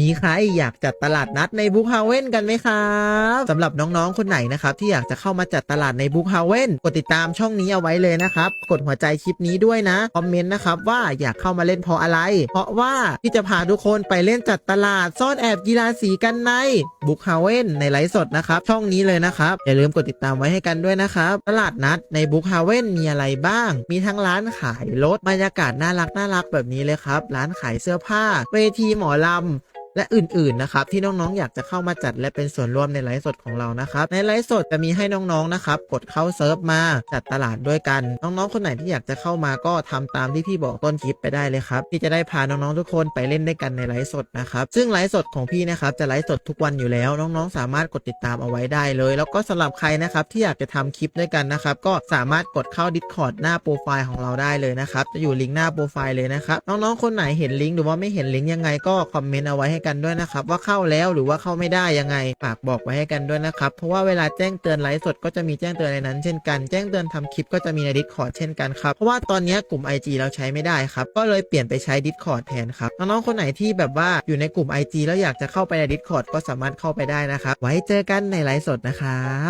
มีใครอยากจัดตลาดนัดในบุ๊กฮาเว่นกันไหมครับสำหรับน้องๆ คนไหนนะครับ ที่อยากจะเข้ามาจัดตลาดในบุ๊กฮาเว่นกดติดตามช่องนี้เอาไว้เลยนะครับ กดหัวใจคลิปนี้ด้วยนะ คอมเมนต์นะครับว่าอยากเข้ามาเล่นเพราะอะไร เพราะว่าพี่จะพาทุกคนไปเล่นจัดตลาดซ่อนแอบกีฬาสีกันในบุ๊กฮาเว่นในไลฟ์สดนะครับช่องนี้เลยนะครับอย่าลืมกดติดตามไว้ให้กันด้วยนะครับตลาดนัดในบุ๊กฮาเว่นมีอะไรบ้าง มีทั้งร้านขายรถบรรยากาศน่ารักน่ารักแบบนี้เลยครับร้านขายเสื้อผ้า เวทีหมอลำ และอื่นๆนะครับที่น้องๆอยากจะเข้ามาจัดและเป็นส่วนร่วมในไลฟ์สดของเรานะครับในไลฟ์สดจะมีให้น้องๆนะครับกดเข้าเซิร์ฟมาจัดตลาดด้วยกัน น้องๆคนไหนที่อยากจะเข้ามาก็ทำตามที่พี่บอกต้นคลิปไปได้เลยครับที่จะได้พาน้องๆทุกคนไปเล่นด้วยกันในไลฟ์สดนะครับซึ่งไลฟ์สดของพี่นะครับจะไลฟ์สดทุกวันอยู่แล้ว น้องๆ สามารถกดติดตามเอาไว้ได้เลย แล้วก็สำหรับใครนะครับที่อยากจะทำคลิปด้วยกันนะครับก็สามารถกดเข้า Discord หน้าโปรไฟล์ของเราได้เลยนะครับจะอยู่ลิงก์หน้าโปรไฟล์เลยนะครับน้องๆคนไหนเห็นลิงก์หรือว่าไม่เห็นลิงก์ยังไงก็คอมเมนต์เอาไว้ให้กันด้วยนะครับ ว่าเข้าแล้วหรือว่าเข้าไม่ได้ยังไงฝากบอกไว้ให้กันด้วยนะครับ เพราะว่าเวลาแจ้งเตือนไลฟ์สดก็จะมีแจ้งเตือนในนั้น เช่นกันแจ้งเตือนทำคลิปก็จะมีใน Discord เช่นกันครับ เพราะว่าตอนนี้กลุ่ม IG เราใช้ไม่ได้ครับ ก็เลยเปลี่ยนไปใช้ Discord แทนครับน้องๆคนไหนที่แบบว่าอยู่ในกลุ่ม IG แล้วอยากจะเข้าไปใน Discord ก็สามารถเข้าไปได้นะครับไว้เจอกันในไลฟ์สดนะครับ